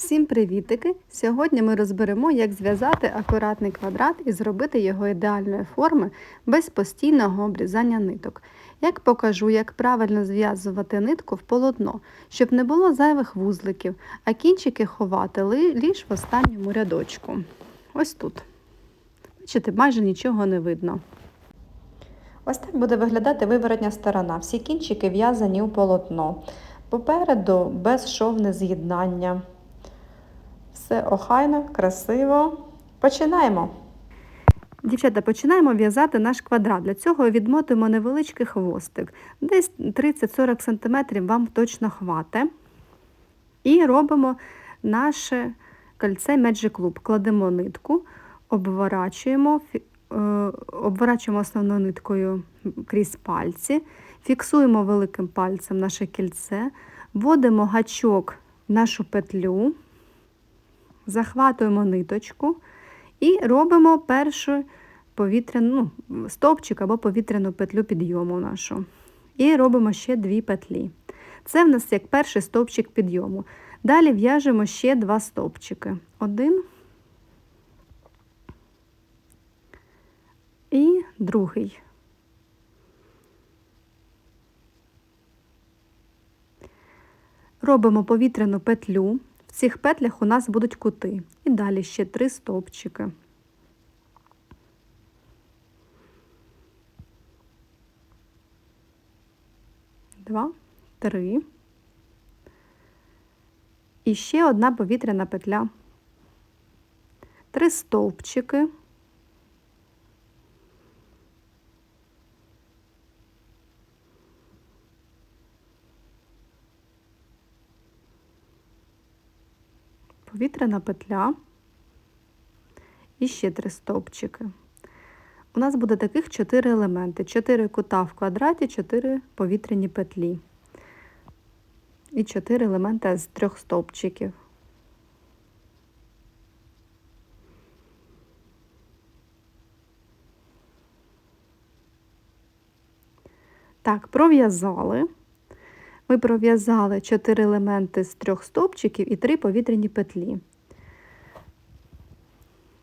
Всім привітики! Сьогодні ми розберемо, як зв'язати акуратний квадрат і зробити його ідеальної форми без постійного обрізання ниток. Як покажу, як правильно зв'язувати нитку в полотно, щоб не було зайвих вузликів, а кінчики ховати лиш в останньому рядочку. Ось тут. Бачите, майже нічого не видно. Ось так буде виглядати виворотня сторона. Всі кінчики в'язані у полотно. Попереду безшовне з'єднання. Все охайно, красиво. Починаємо. Дівчата, починаємо в'язати наш квадрат. Для цього відмотуємо невеличкий хвостик. Десь 30-40 см вам точно хватить. І робимо наше кольце Magic Loop. Кладемо нитку, обворачуємо, е, обворачуємо основною ниткою крізь пальці, фіксуємо великим пальцем наше кільце, вводимо гачок в нашу петлю, захватуємо ниточку і робимо першу повітряну ну, стовпчик або повітряну петлю підйому нашу. І робимо ще дві петлі. Це в нас як перший стовпчик підйому. Далі в'яжемо ще два стовпчики. Один і другий. Робимо повітряну петлю. Цих петлях у нас будуть кути. І далі ще три стовпчики. Два, три. І ще одна повітряна петля. Три стовпчики. Повітряна петля і ще три стовпчики. У нас буде таких чотири елементи: чотири кута в квадраті, чотири повітряні петлі. І чотири елементи з трьох стовпчиків. Так, пров'язали. Ми пров'язали 4 елементи з трьох стовпчиків і 3 повітряні петлі.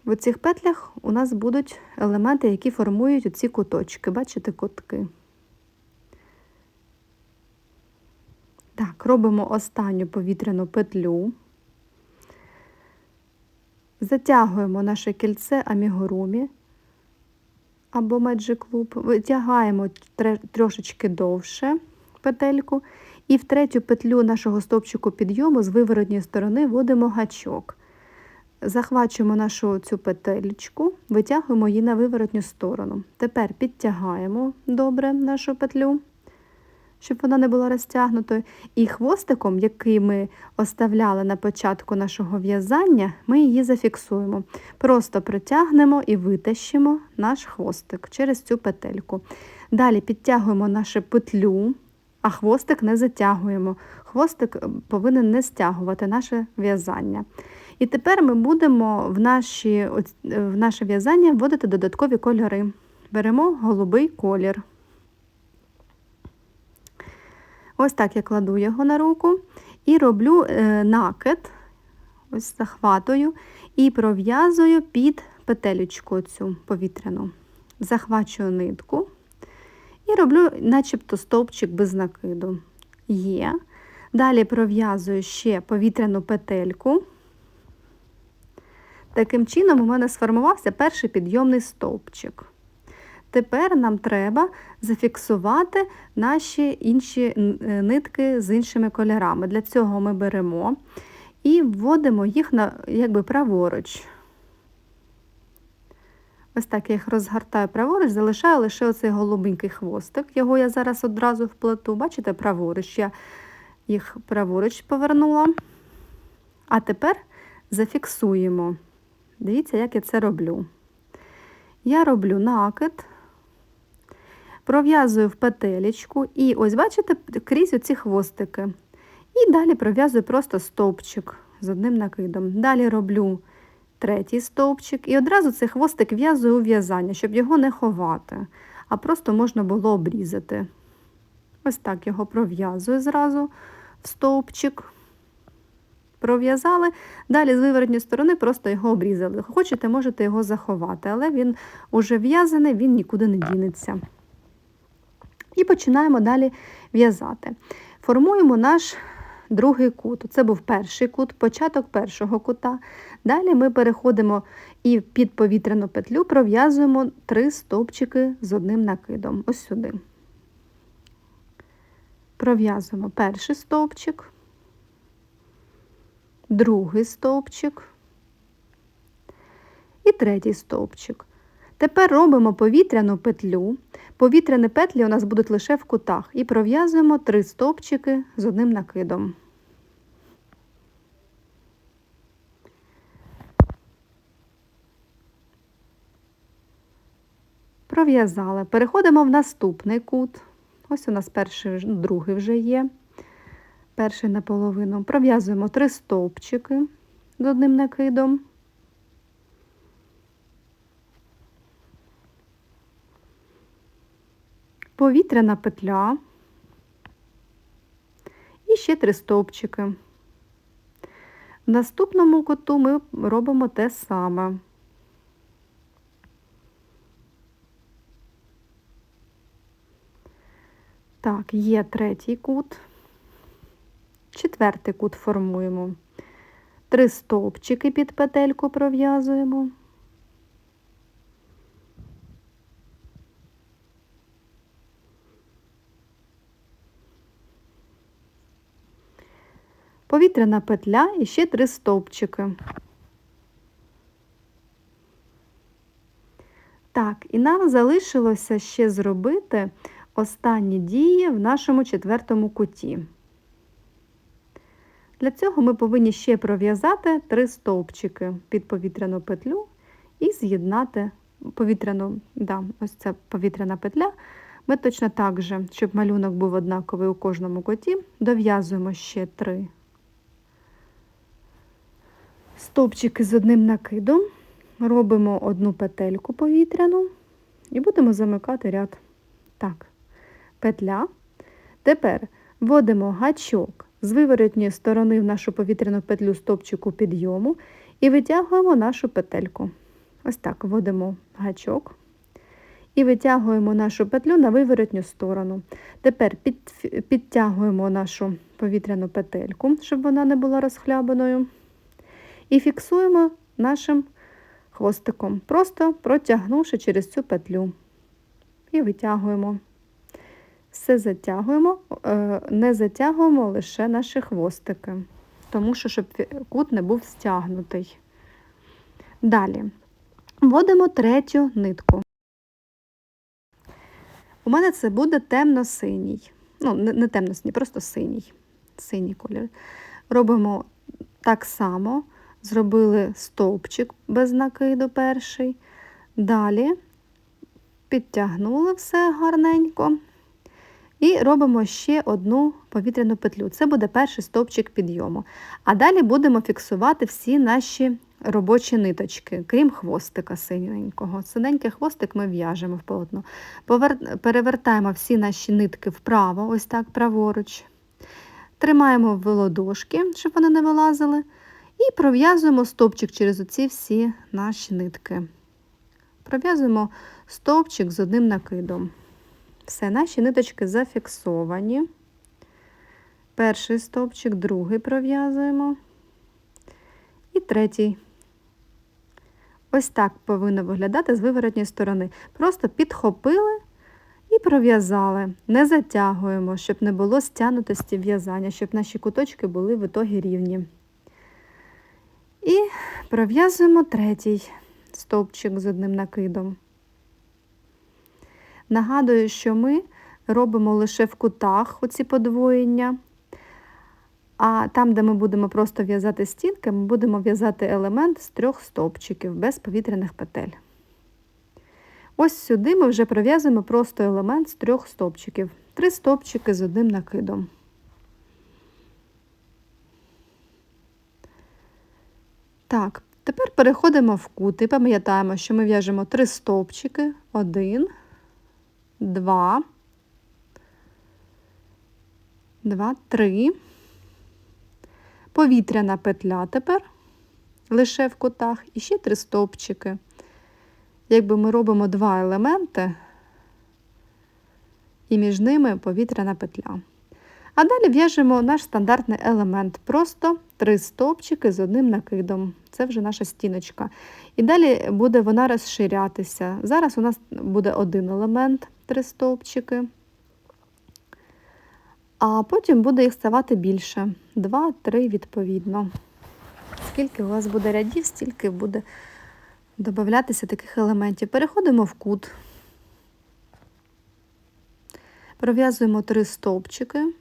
В цих петлях у нас будуть елементи, які формують оці куточки. Бачите, кутки. Так, робимо останню повітряну петлю. Затягуємо наше кільце амігурумі або Magic Loop, витягаємо трошечки довше петельку. І в третю петлю нашого стовпчику підйому з виворотньої сторони вводимо гачок. Захвачуємо нашу цю петельку, витягуємо її на виворотню сторону. Тепер підтягаємо добре нашу петлю, щоб вона не була розтягнутою. І хвостиком, який ми оставляли на початку нашого в'язання, ми її зафіксуємо. Просто протягнемо і витащимо наш хвостик через цю петельку. Далі підтягуємо нашу петлю а хвостик не затягуємо. Хвостик е, повинен не стягувати наше в'язання. І тепер ми будемо в, наші, е, в наше в'язання вводити додаткові кольори. Беремо голубий колір. Ось так я кладу його на руку і роблю е, накид, ось захватую, і пров'язую під петелючку цю повітряну. Захвачую нитку. І роблю начебто стовпчик без накиду. Є. Далі пров'язую ще повітряну петельку. Таким чином у мене сформувався перший підйомний стовпчик. Тепер нам треба зафіксувати наші інші е, нитки з іншими кольорами. Для цього ми беремо і вводимо їх на якби праворуч. Ось так я їх розгортаю праворуч, залишаю лише оцей голубенький хвостик. Його я зараз одразу вплету. Бачите, праворуч. Я їх праворуч повернула. А тепер зафіксуємо. Дивіться, як я це роблю. Я роблю накид, пров'язую в петелечку і ось, бачите, крізь оці хвостики. І далі пров'язую просто стовпчик з одним накидом. Далі роблю третій стовпчик і одразу цей хвостик в'язую у в'язання, щоб його не ховати, а просто можна було обрізати. Ось так його пров'язую зразу в стовпчик. пров'язали, далі з виворотньої сторони просто його обрізали. Хочете, можете його заховати, але він уже в'язаний, він нікуди не дінеться. І починаємо далі в'язати. Формуємо наш другий кут. Це був перший кут, початок першого кута. Далі ми переходимо і під повітряну петлю пров'язуємо три стовпчики з одним накидом. Ось сюди. Пров'язуємо перший стовпчик, другий стовпчик і третій стовпчик. Тепер робимо повітряну петлю. Повітряні петлі у нас будуть лише в кутах. І пров'язуємо три стовпчики з одним накидом. Пров'язали. Переходимо в наступний кут. Ось у нас перший, другий вже є. Перший наполовину. Пров'язуємо три стовпчики з одним накидом. Повітряна петля і ще три стовпчики. В наступному куту ми робимо те саме. Так, є третій кут, четвертий кут формуємо. Три стовпчики під петельку пров'язуємо. Повітряна петля і ще три стовпчики. Так, і нам залишилося ще зробити останні дії в нашому четвертому куті. Для цього ми повинні ще пров'язати три стовпчики під повітряну петлю і з'єднати повітряну, да, ось ця повітряна петля. Ми точно так же, щоб малюнок був однаковий у кожному куті, дов'язуємо ще три стовпчики з одним накидом, робимо одну петельку повітряну і будемо замикати ряд. Так, петля. Тепер вводимо гачок з виворотньої сторони в нашу повітряну петлю стовпчику підйому і витягуємо нашу петельку. Ось так вводимо гачок. І витягуємо нашу петлю на виворотню сторону. Тепер під, підтягуємо нашу повітряну петельку, щоб вона не була розхлябаною. І фіксуємо нашим хвостиком, просто протягнувши через цю петлю. І витягуємо. Все затягуємо, е, не затягуємо лише наші хвостики, тому що щоб кут не був стягнутий. Далі вводимо третю нитку. У мене це буде темно-синій. Ну, не темно-синій, просто синій. Синій колір. Робимо так само зробили стовпчик без накиду перший. Далі підтягнули все гарненько. І робимо ще одну повітряну петлю. Це буде перший стовпчик підйому. А далі будемо фіксувати всі наші робочі ниточки, крім хвостика синенького. Синенький хвостик ми в'яжемо в полотно. Перевертаємо всі наші нитки вправо, ось так, праворуч. Тримаємо в ладошки, щоб вони не вилазили. І пров'язуємо стовпчик через оці всі наші нитки. Пров'язуємо стовпчик з одним накидом. Все, наші ниточки зафіксовані. Перший стовпчик, другий пров'язуємо. І третій. Ось так повинно виглядати з виворотньої сторони. Просто підхопили і пров'язали. Не затягуємо, щоб не було стягнутості в'язання, щоб наші куточки були в ітогі рівні. І пров'язуємо третій стовпчик з одним накидом. Нагадую, що ми робимо лише в кутах оці подвоєння, а там, де ми будемо просто в'язати стінки, ми будемо в'язати елемент з трьох стовпчиків без повітряних петель. Ось сюди ми вже пров'язуємо просто елемент з трьох стовпчиків. Три стовпчики з одним накидом. Так, тепер переходимо в кут і пам'ятаємо, що ми в'яжемо три стовпчики. Один, два, два, три. повітряна петля тепер лише в кутах, і ще три стовпчики. Якби ми робимо два елементи, і між ними повітряна петля. А далі в'яжемо наш стандартний елемент. Просто три стовпчики з одним накидом. Це вже наша стіночка. І далі буде вона розширятися. Зараз у нас буде один елемент, три стовпчики. А потім буде їх ставати більше. Два-три відповідно. Скільки у вас буде рядів, стільки буде додатися таких елементів. Переходимо в кут. Пров'язуємо три стовпчики.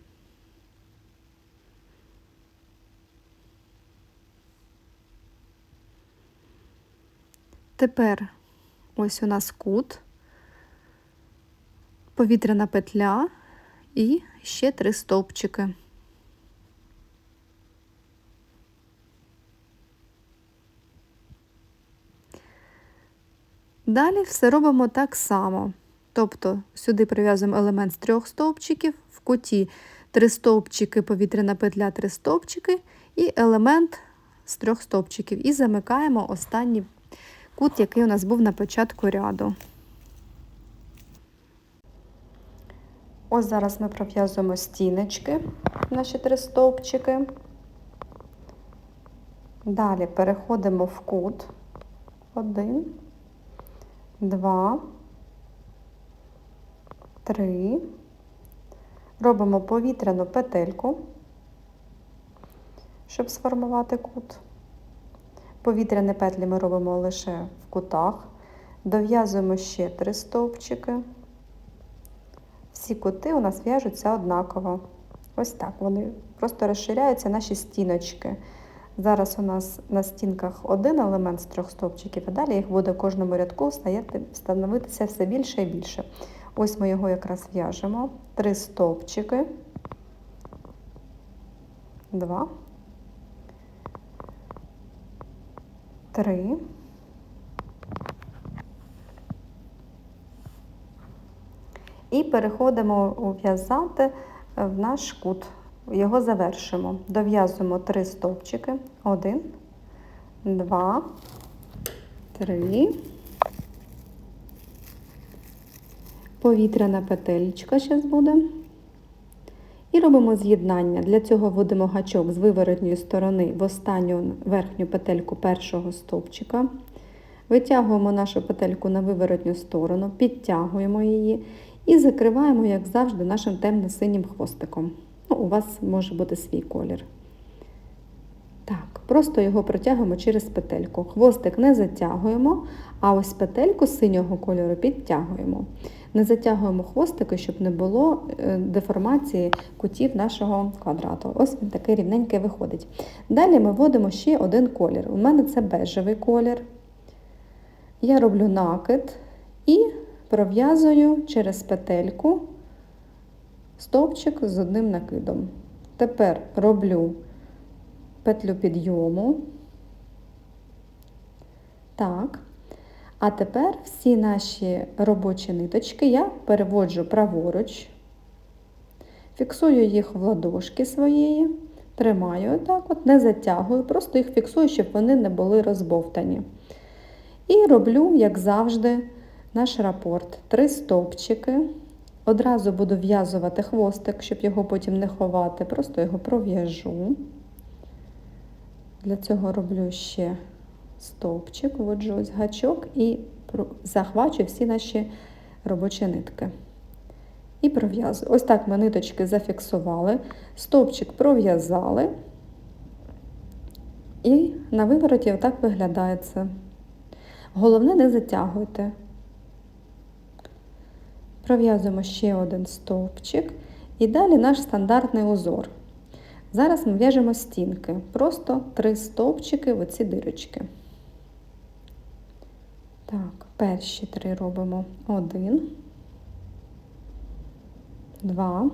Тепер ось у нас кут, повітряна петля і ще три стовпчики. Далі все робимо так само. Тобто сюди прив'язуємо елемент з трьох стовпчиків, в куті три стовпчики, повітряна петля, три стовпчики і елемент з трьох стовпчиків. І замикаємо останній кут, який у нас був на початку ряду. Ось зараз ми пров'язуємо стіночки, наші три стовпчики. Далі переходимо в кут. Один, два, три. Робимо повітряну петельку, щоб сформувати кут. Повітряні петлі ми робимо лише в кутах. Дов'язуємо ще три стовпчики. Всі кути у нас в'яжуться однаково. Ось так. Вони просто розширяються наші стіночки. Зараз у нас на стінках один елемент з трьох стовпчиків, а далі їх буде кожному рядку становитися все більше і більше. Ось ми його якраз в'яжемо. Три стовпчики, два, три. І переходимо ув'язати в наш кут. Його завершимо. Дов'язуємо три стовпчики. Один, два, три. Повітряна петелька зараз буде. І робимо з'єднання. Для цього вводимо гачок з виворотньої сторони в останню верхню петельку першого стовпчика. Витягуємо нашу петельку на виворотню сторону, підтягуємо її і закриваємо, як завжди, нашим темно-синім хвостиком. Ну, У вас може бути свій колір. Так, просто його протягуємо через петельку. Хвостик не затягуємо, а ось петельку синього кольору підтягуємо. Не затягуємо хвостики, щоб не було е, деформації кутів нашого квадрату. Ось він такий рівненький виходить. Далі ми вводимо ще один колір. У мене це бежевий колір. Я роблю накид і пров'язую через петельку стовпчик з одним накидом. Тепер роблю петлю підйому. Так. А тепер всі наші робочі ниточки я переводжу праворуч, фіксую їх в ладошки своєї, тримаю отак, от, не затягую, просто їх фіксую, щоб вони не були розбовтані. І роблю, як завжди, наш рапорт. Три стовпчики. Одразу буду в'язувати хвостик, щоб його потім не ховати, просто його пров'яжу. Для цього роблю ще стовпчик, вводжу ось гачок і захвачу всі наші робочі нитки. І пров'язую. Ось так ми ниточки зафіксували, стовпчик пров'язали, і на вивороті отак виглядає це. Головне, не затягуйте. Пров'язуємо ще один стовпчик і далі наш стандартний узор. Зараз ми в'яжемо стінки, просто три стовпчики в оці дирочки. Так, перші три робимо один, два,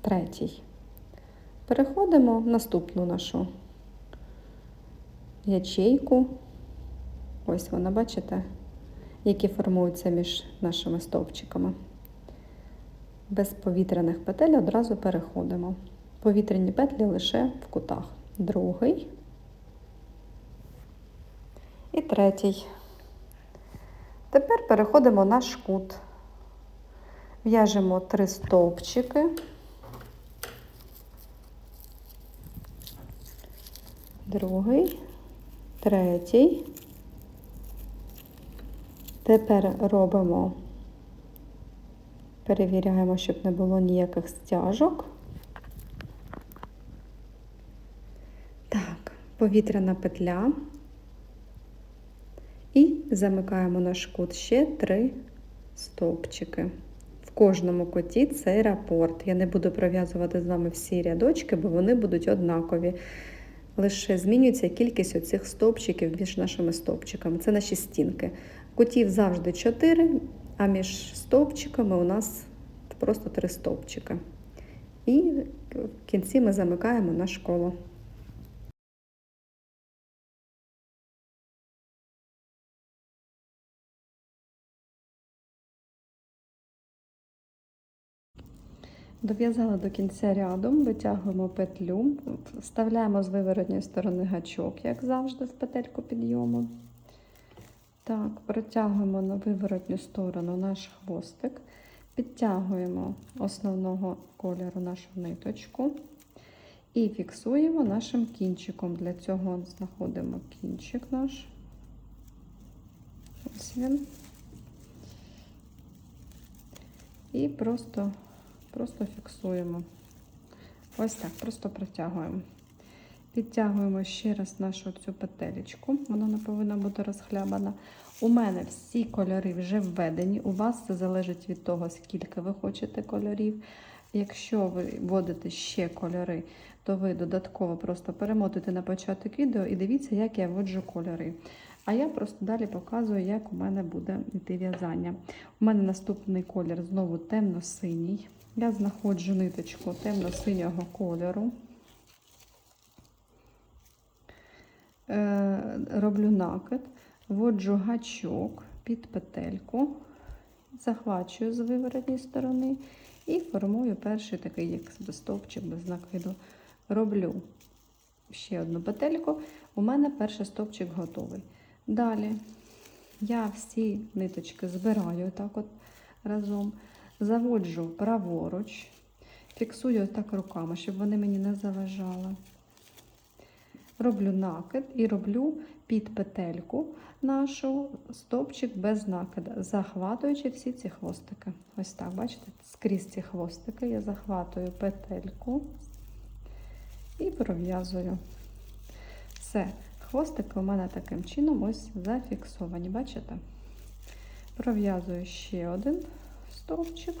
третій. Переходимо в наступну нашу ячейку. Ось вона, бачите, які формуються між нашими стовпчиками. Без повітряних петель одразу переходимо. Повітряні петлі лише в кутах. Другий і третій. Тепер переходимо на шкут. В'яжемо три стовпчики. Другий, третій. Тепер робимо, перевіряємо, щоб не було ніяких стяжок. Так, повітряна петля. І замикаємо наш кут ще три стовпчики. В кожному коті цей рапорт. Я не буду пров'язувати з вами всі рядочки, бо вони будуть однакові. Лише змінюється кількість оцих стовпчиків між нашими стовпчиками. Це наші стінки. Кутів завжди 4, а між стовпчиками у нас просто 3 стовпчики. І в кінці ми замикаємо наш коло. Дов'язали до кінця ряду, витягуємо петлю, вставляємо з виворотньої сторони гачок, як завжди, в петельку підйому. Так, протягуємо на виворотню сторону наш хвостик, підтягуємо основного кольору нашу ниточку і фіксуємо нашим кінчиком. Для цього знаходимо кінчик наш. Ось він. І просто просто фіксуємо. Ось так, просто протягуємо. Підтягуємо ще раз нашу цю петелечку, вона не повинна бути розхлябана. У мене всі кольори вже введені. У вас це залежить від того, скільки ви хочете кольорів. Якщо ви вводите ще кольори, то ви додатково просто перемотуйте на початок відео і дивіться, як я вводжу кольори. А я просто далі показую, як у мене буде йти в'язання. У мене наступний колір знову темно-синій. Я знаходжу ниточку темно-синього кольору. Е, роблю накид, вводжу гачок під петельку, захвачую з виворотній сторони і формую перший такий, як стовпчик без накиду. Роблю ще одну петельку, у мене перший стовпчик готовий. Далі я всі ниточки збираю так от разом, заводжу праворуч, фіксую так руками, щоб вони мені не заважали. Роблю накид і роблю під петельку нашу стовпчик без накида, захватуючи всі ці хвостики. Ось так, бачите, скрізь ці хвостики я захватую петельку і пров'язую. Все, хвостики у мене таким чином ось зафіксовані, бачите? Пров'язую ще один стовпчик.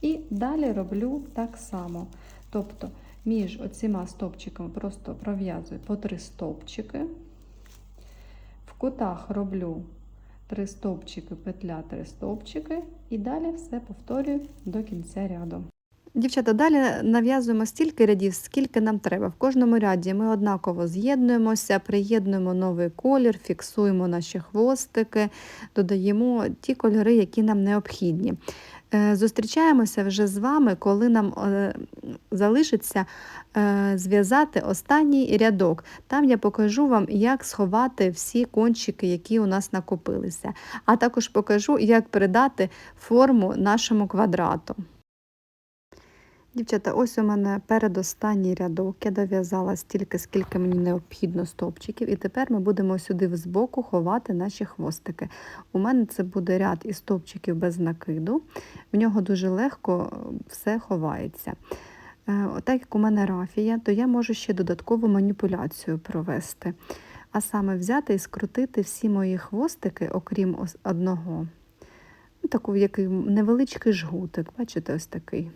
І далі роблю так само. Тобто, між оціма стовпчиками просто пров'язую по три стовпчики. В кутах роблю три стовпчики, петля, три стовпчики, і далі все повторюю до кінця ряду. Дівчата, далі нав'язуємо стільки рядів, скільки нам треба. В кожному ряді ми однаково з'єднуємося, приєднуємо новий колір, фіксуємо наші хвостики, додаємо ті кольори, які нам необхідні. Е, Зустрічаємося вже з вами, коли нам е, залишиться е, зв'язати останній рядок. Там я покажу вам, як сховати всі кончики, які у нас накопилися. А також покажу, як передати форму нашому квадрату. Дівчата, ось у мене передостанній рядок. Я дов'язала стільки, скільки мені необхідно стовпчиків, і тепер ми будемо сюди збоку ховати наші хвостики. У мене це буде ряд із стовпчиків без накиду, в нього дуже легко все ховається. Е, Так як у мене рафія, то я можу ще додаткову маніпуляцію провести. А саме взяти і скрутити всі мої хвостики, окрім одного. Ну, таку, який невеличкий жгутик, бачите, ось такий.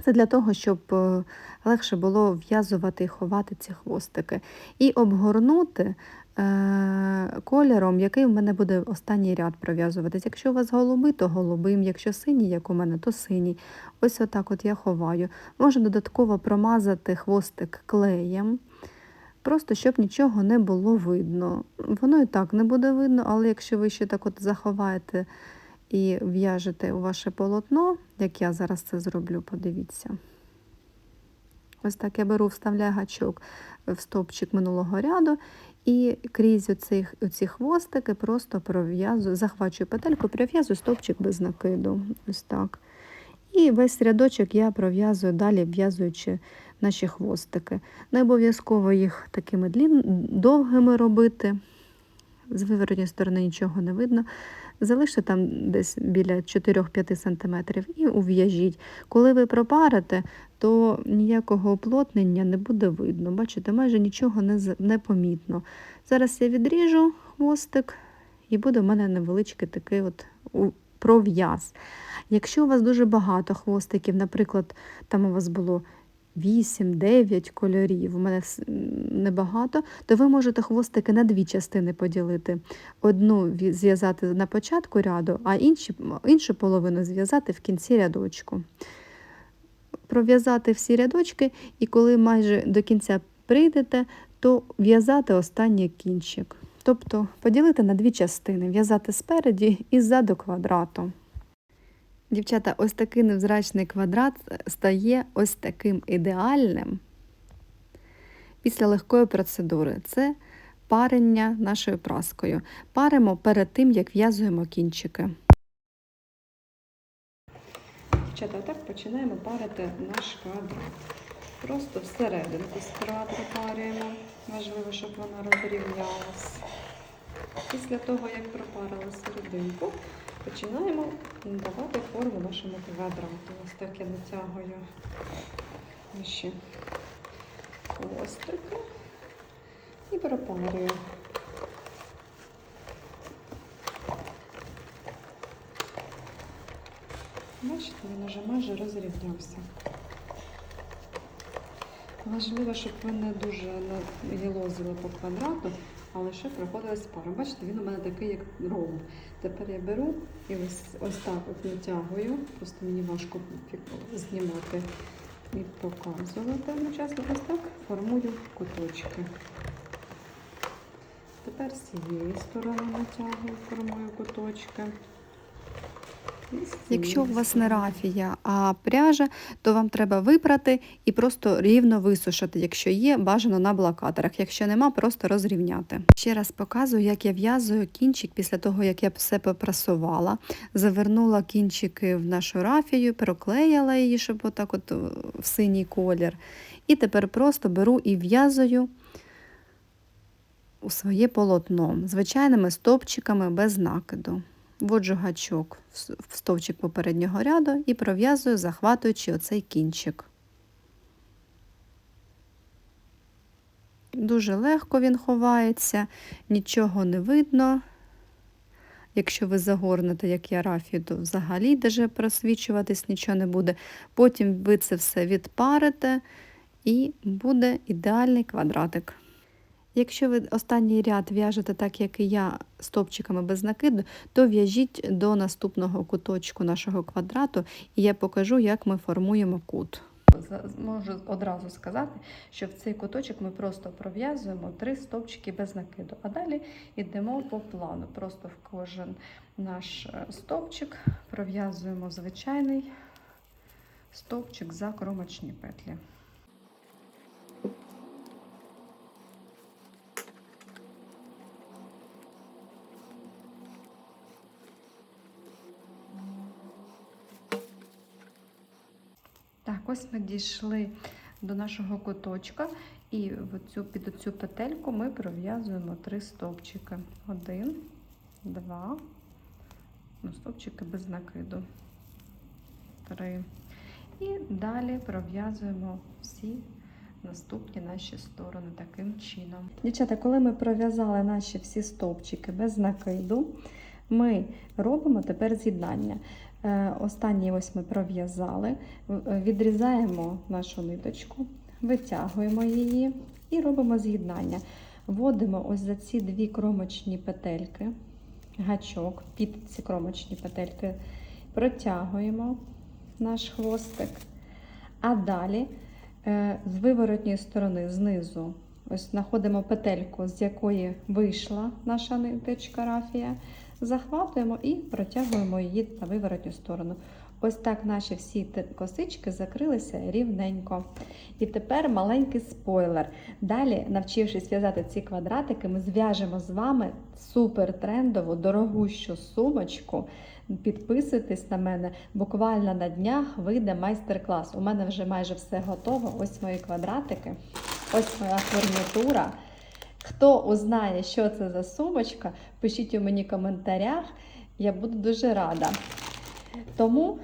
Це для того, щоб е, легше було в'язувати і ховати ці хвостики. І обгорнути е, кольором, який в мене буде останній ряд пров'язуватись. Якщо у вас голубий, то голубим, якщо синій, як у мене, то синій. Ось отак от я ховаю. Можу додатково промазати хвостик клеєм, просто щоб нічого не було видно. Воно і так не буде видно, але якщо ви ще так от заховаєте і в'яжете у ваше полотно, як я зараз це зроблю, подивіться. Ось так я беру, вставляю гачок в стовпчик минулого ряду і крізь оці, хвостики просто пров'язую, захвачую петельку, пров'язую стовпчик без накиду. Ось так. І весь рядочок я пров'язую далі, в'язуючи наші хвостики. Не обов'язково їх такими довгими робити. З виворотньої сторони нічого не видно. Залиште там десь біля 4-5 см і ув'яжіть. Коли ви пропарите, то ніякого оплотнення не буде видно. Бачите, майже нічого не, не помітно. Зараз я відріжу хвостик, і буде в мене невеличкий такий от пров'яз. Якщо у вас дуже багато хвостиків, наприклад, там у вас було 8-9 кольорів, у мене небагато, то ви можете хвостики на дві частини поділити. Одну зв'язати на початку ряду, а інші, іншу половину зв'язати в кінці рядочку. Пров'язати всі рядочки, і коли майже до кінця прийдете, то в'язати останній кінчик. Тобто поділити на дві частини, в'язати спереді і ззаду квадрату. Дівчата, ось такий невзрачний квадрат стає ось таким ідеальним після легкої процедури. Це парення нашою праскою. Паримо перед тим, як в'язуємо кінчики. Дівчата, так починаємо парити наш квадрат. Просто всерединку сперва пропарюємо. Важливо, щоб вона розрівнялась. Після того, як пропарили серединку, починаємо давати форму нашому квадрату. Ось так я натягую наші хвостики і пропарюю. Бачите, він вже майже розрівнявся. Важливо, щоб ви не дуже єлозили по квадрату, а лише проходила паром. Бачите, він у мене такий, як рол. Тепер я беру і ось, ось так от натягую. Просто мені важко знімати і показувати одночасно. Ось так формую куточки. Тепер з цієї сторони натягую, формую куточки. Якщо у вас не рафія, а пряжа, то вам треба випрати і просто рівно висушити. Якщо є, бажано на блокаторах. Якщо нема, просто розрівняти. Ще раз показую, як я в'язую кінчик після того, як я все попрасувала. Завернула кінчики в нашу рафію, проклеїла її, щоб отак от в синій колір. І тепер просто беру і в'язую у своє полотно звичайними стовпчиками без накиду. Вводжу гачок в с- в стовпчик попереднього ряду і пров'язую, захватуючи оцей кінчик. Дуже легко він ховається, нічого не видно. Якщо ви загорнете, як я рафію, то взагалі даже просвічуватись нічого не буде. Потім ви це все відпарите і буде ідеальний квадратик. Якщо ви останній ряд в'яжете так, як і я, стовпчиками без накиду, то в'яжіть до наступного куточку нашого квадрату, і я покажу, як ми формуємо кут. Можу одразу сказати, що в цей куточок ми просто пров'язуємо три стовпчики без накиду, а далі йдемо по плану. Просто в кожен наш е, стовпчик пров'язуємо звичайний стовпчик за кромочні петлі. Так, ось ми дійшли до нашого куточка, і оцю, під цю петельку ми пров'язуємо три стовпчики. Один, два, ну, стовпчики без накиду. Три. І далі пров'язуємо всі наступні наші сторони таким чином. Дівчата, коли ми пров'язали наші всі стовпчики без накиду, ми робимо тепер з'єднання. Е, Останній ось ми пров'язали, е, відрізаємо нашу ниточку, витягуємо її і робимо з'єднання. Вводимо ось за ці дві кромочні петельки, гачок під ці кромочні петельки, протягуємо наш хвостик, а далі е, з виворотньої сторони знизу ось знаходимо петельку, з якої вийшла наша ниточка рафія. Захватуємо і протягуємо її на виворотню сторону. Ось так наші всі косички закрилися рівненько. І тепер маленький спойлер. Далі, навчившись в'язати ці квадратики, ми зв'яжемо з вами супер трендову, дорогущу сумочку. Підписуйтесь на мене. Буквально на днях вийде майстер-клас. У мене вже майже все готово. Ось мої квадратики, ось моя фурнітура. Хто узнає, що це за сумочка, пишіть у мені в коментарях. Я буду дуже рада. Тому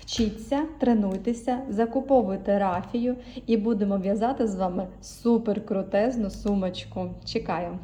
вчіться, тренуйтеся, закуповуйте рафію і будемо в'язати з вами супер крутезну сумочку. Чекаю!